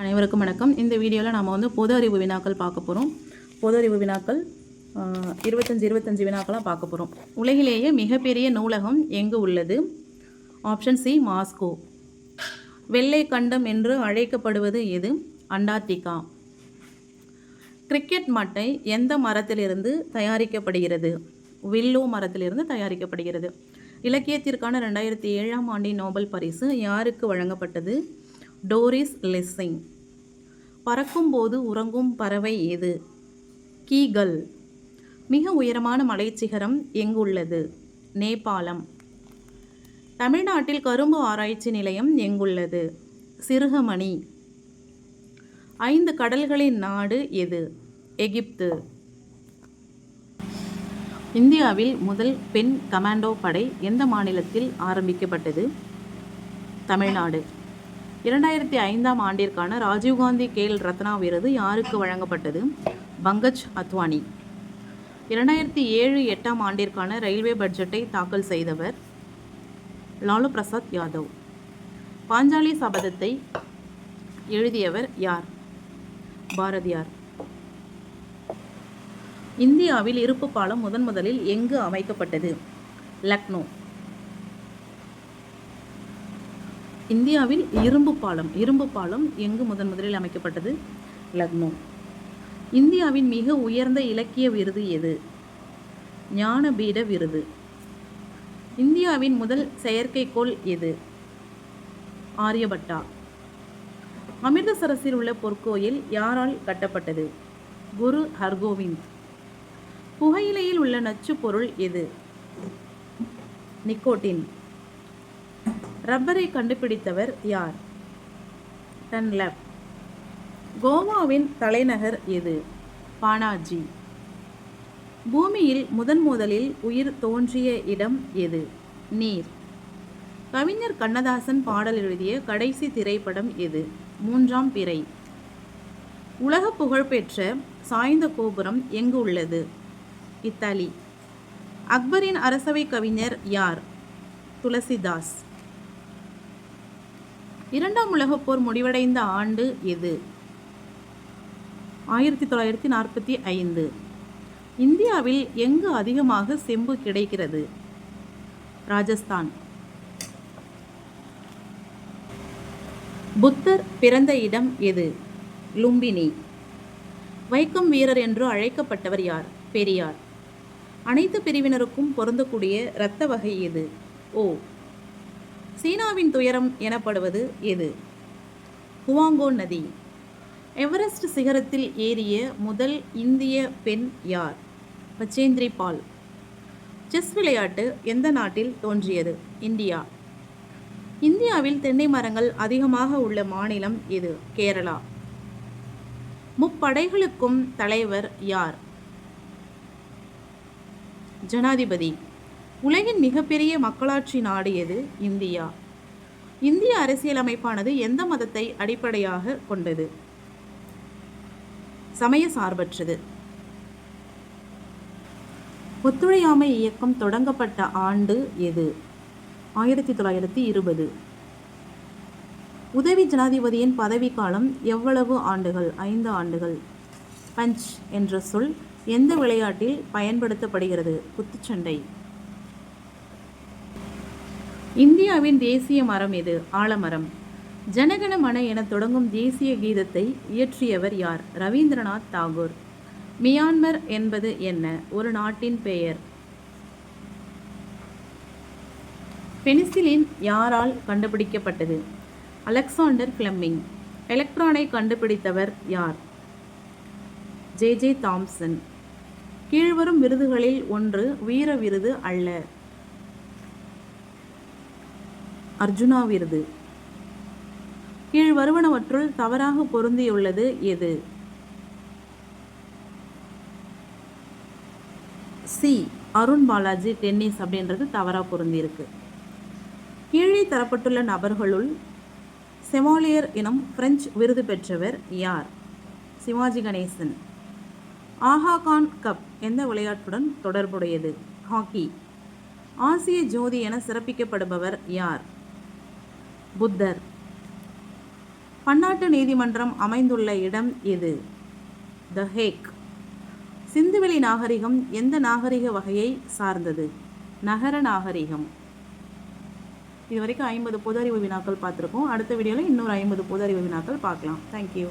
அனைவருக்கும் வணக்கம். இந்த வீடியோவில் நாம் வந்து பொது அறிவு வினாக்கள் பார்க்க போகிறோம் பொது அறிவு வினாக்கள் இருபத்தஞ்சி இருபத்தஞ்சு வினாக்களாக பார்க்க போகிறோம் உலகிலேயே மிகப்பெரிய நூலகம் எங்கு உள்ளது? Option C Moscow. வெள்ளை கண்டம் என்று அழைக்கப்படுவது எது? அண்டார்டிகா. கிரிக்கெட் மட்டை எந்த மரத்திலிருந்து தயாரிக்கப்படுகிறது? வில்லோ மரத்திலிருந்து தயாரிக்கப்படுகிறது. இலக்கியத்திற்கான ரெண்டாயிரத்தி ஏழாம் ஆண்டின் நோபல் பரிசு யாருக்கு வழங்கப்பட்டது? Doris Lessing. பறக்கும்போது உறங்கும் பறவை எது? கீகல். மிக உயரமான மலைச்சிகரம் எங்குள்ளது? நேபாளம். தமிழ்நாட்டில் கரும்பு ஆராய்ச்சி நிலையம் எங்குள்ளது? சிறுகமணி. ஐந்து கடல்களின் நாடு எது? எகிப்து. இந்தியாவில் முதல் பெண் கமாண்டோ படை எந்த மாநிலத்தில் ஆரம்பிக்கப்பட்டது? தமிழ்நாடு. இரண்டாயிரத்தி ஐந்தாம் ஆண்டிற்கான ராஜீவ்காந்தி கேல் ரத்னா விருது யாருக்கு வழங்கப்பட்டது? பங்கஜ் அத்வானி. இரண்டாயிரத்தி ஏழு எட்டாம் ஆண்டிற்கான ரயில்வே பட்ஜெட்டை தாக்கல் செய்தவர் லாலு பிரசாத் யாதவ். பாஞ்சாலி சபதத்தை எழுதியவர் யார்? பாரதியார். இந்தியாவில் இருப்பு பாலம் முதன் முதலில் எங்கு அமைக்கப்பட்டது? லக்னோ. இந்தியாவில் இரும்பு பாலம் இரும்பு பாலம் எங்கு முதன் முதலில் அமைக்கப்பட்டது? லக்னோ. இந்தியாவின் மிக உயர்ந்த இலக்கிய விருது எது? ஞானபீட விருது. இந்தியாவின் முதல் செயற்கைக்கோள் எது? ஆரியபட்டா. அமிர்தசரஸில் உள்ள பொற்கோயில் யாரால் கட்டப்பட்டது? குரு ஹர்கோவிந்த். புகையிலையில் உள்ள நச்சுப் பொருள் எது? நிக்கோட்டின். ரப்பரை கண்டுபிடித்தவர் யார்? டன்லப் கோவாவின் தலைநகர் எது? பானாஜி. பூமியில் முதன் முதலில் உயிர் தோன்றிய இடம் எது? நீர். கவிஞர் கண்ணதாசன் பாடல் எழுதிய கடைசி திரைப்படம் எது? மூன்றாம் பிறை. உலக புகழ்பெற்ற சாய்ந்த கோபுரம் எங்கு உள்ளது? இத்தாலி. அக்பரின் அரசவை கவிஞர் யார்? துளசிதாஸ். இரண்டாம் உலகப் போர் முடிவடைந்த ஆண்டு எது? ஆயிரத்தி தொள்ளாயிரத்தி நாற்பத்தி ஐந்து. இந்தியாவில் எங்கு அதிகமாக செம்பு கிடைக்கிறது? ராஜஸ்தான். புத்தர் பிறந்த இடம் எது? லும்பினி. வைக்கம் வீரர் என்று அழைக்கப்பட்டவர் யார்? பெரியார். அனைத்து பிரிவினருக்கும் பொருந்தக்கூடிய இரத்த வகை எது? ஓ சீனாவின் துயரம் எனப்படுவது எது? ஹுவாங்கோ நதி. எவரெஸ்ட் சிகரத்தில் ஏறிய முதல் இந்திய பெண் யார்? பச்சேந்திரி பால். செஸ் விளையாட்டு எந்த நாட்டில் தோன்றியது? இந்தியா. இந்தியாவில் தென்னை மரங்கள் அதிகமாக உள்ள மாநிலம் எது? கேரளா. முப்படைகளுக்கும் தலைவர் யார்? ஜனாதிபதி. உலகின் மிகப்பெரிய மக்களாட்சி நாடு எது? இந்தியா. இந்திய அரசியலமைப்பானது எந்த மதத்தை அடிப்படையாக கொண்டது? சமய சார்பற்றது. ஒத்துழையாமை இயக்கம் தொடங்கப்பட்ட ஆண்டு எது? ஆயிரத்தி தொள்ளாயிரத்தி இருபது. உதவி ஜனாதிபதியின் பதவிக்காலம் எவ்வளவு ஆண்டுகள்? ஐந்து ஆண்டுகள். பஞ்ச் என்ற சொல் எந்த விளையாட்டில் பயன்படுத்தப்படுகிறது? குத்துச்சண்டை. இந்தியாவின் தேசிய மரம் எது? ஆலமரம். ஜனகணமன என தொடங்கும் தேசிய கீதத்தை இயற்றியவர் யார்? ரவீந்திரநாத் தாகூர். மியான்மர் என்பது என்ன? ஒரு நாட்டின் பெயர். பெனிசிலின் யாரால் கண்டுபிடிக்கப்பட்டது? அலெக்சாண்டர் பிளம்மிங் எலக்ட்ரானை கண்டுபிடித்தவர் யார்? J J Thomson. கீழ்வரும் விருதுகளில் ஒன்று வீர விருது அல்ல. அர்ஜுனா விருது கீழ் வருவனவற்றுள் தவறாக பொருந்தியுள்ளது எது? சி. அருண் பாலாஜி டென்னிஸ் அப்படின்றது தவறாக பொருந்தியிருக்கு. கீழே தரப்பட்டுள்ள நபர்களுள் செவாலியர் எனும் பிரெஞ்சு விருது பெற்றவர் யார்? சிவாஜி கணேசன். ஆஹா கான் கப் எந்த விளையாட்டுடன் தொடர்புடையது? ஹாக்கி. ஆசிய ஜோதி என சிறப்பிக்கப்படுபவர் யார்? புத்தர். பன்னாட்டு நீதிமன்றம் அமைந்துள்ள இடம் எது? த ஹேக் சிந்துவெளி நாகரிகம் எந்த நாகரிக வகையை சார்ந்தது? நகர நாகரிகம். இது வரைக்கும் ஐம்பது பொது அறிவு வினாக்கள் பார்த்துருக்கோம். அடுத்த வீடியோவில் இன்னொரு ஐம்பது பொது அறிவு வினாக்கள் பார்க்கலாம். தேங்க்யூ